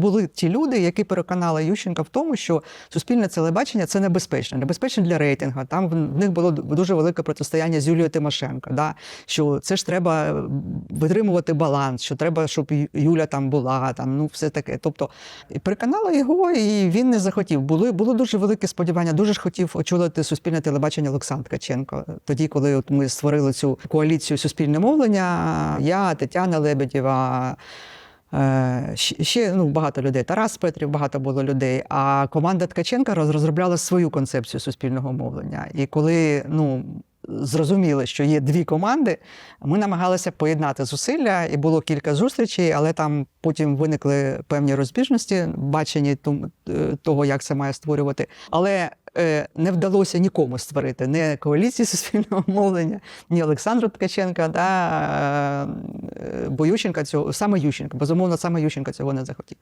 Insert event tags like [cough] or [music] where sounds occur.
Були ті люди, які переконали Ющенка в тому, що суспільне телебачення це небезпечно, небезпечно для рейтингу. Там в них було дуже велике протистояння з Юлією Тимошенко. Да? Що це ж треба витримувати баланс, що треба, щоб Юля там була, там ну все таке. Тобто і переконали його, і він не захотів. Були було дуже велике сподівання. Дуже ж хотів очолити суспільне телебачення Олександр Ткаченко. Тоді, коли от ми створили цю коаліцію суспільне мовлення, я, Тетяна Лебедєва. Е, ще- ну, багато людей. Тарас Петрів, багато було людей. А команда Ткаченка розробляла свою концепцію суспільного мовлення. І коли ну, зрозуміли, що є дві команди, ми намагалися поєднати зусилля, і було кілька зустрічей, але там потім виникли певні розбіжності, бачені е, того, як це має створювати. Але е, не вдалося нікому створити ні коаліції [laughs] суспільного мовлення, ні Олександру Ткаченка, да, бо Ющенка цього саме Ющенка, безумовно, саме Ющенка цього не захотів.